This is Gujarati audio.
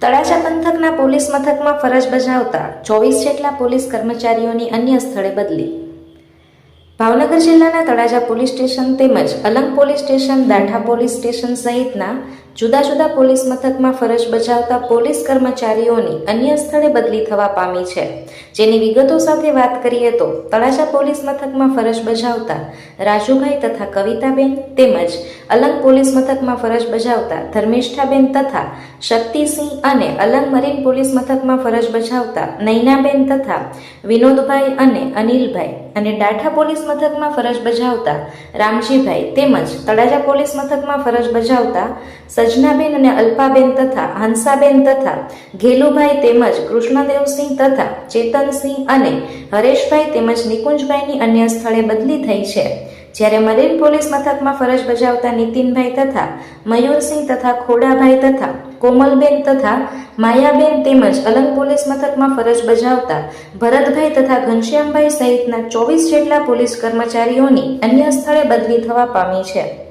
તળાજા પંથકના પોલીસ મથકમાં ફરજ બજાવતા ચોવીસ જેટલા પોલીસ કર્મચારીઓની અન્ય સ્થળે બદલી. ભાવનગર જિલ્લાના તળાજા પોલીસ સ્ટેશન તેમજ Alang police station, Dantha police station સહિતના જુદા જુદા પોલીસ મથકમાં ફરજ બજાવતા પોલીસ કર્મચારીઓની અન્ય સ્થળે બદલી થવા પામી છે. જેની વિગતો સાથે વાત કરીએ તો તળાજા પોલીસ મથકમાં ફરજ બજાવતા રાજુભાઈ તથા કવિતાબેન તેમજ અલંગ પોલીસ મથકમાં ફરજ બજાવતા ધર્મિષ્ઠાબેન તથા શક્તિસિંહ અને અલંગ મરીન પોલીસ મથકમાં ફરજ બજાવતા નૈનાબેન તથા વિનોદભાઈ અને અનિલભાઈ અને ડાઠા પોલીસ મથકમાં ફરજ બજાવતા રામજીભાઈ તેમજ તળાજા પોલીસ મથકમાં ફરજ બજાવતા સજનાબેન અને અલ્પાબેન તથા હંસાબેન તથા ઘેલુભાઈ તેમજ કૃષ્ણદેવસિંહ તથા ચેતનસિંહ અને હરેશભાઈ તેમજ નિકુંજભાઈની અન્ય સ્થળે બદલી થઈ છે. જ્યારે મરીન પોલીસ મથકમાં ફરજ બજાવતા નીતિનભાઈ તથા મયુરસિંહ તથા ખોડાભાઈ તથા કોમલબેન તથા માયાબેન તેમજ અલંગ પોલીસ મથકમાં ફરજ બજાવતા ભરતભાઈ તથા ઘનશ્યામભાઈ સહિતના ચોવીસ જેટલા પોલીસ કર્મચારીઓની અન્ય સ્થળે બદલી થવા પામી છે.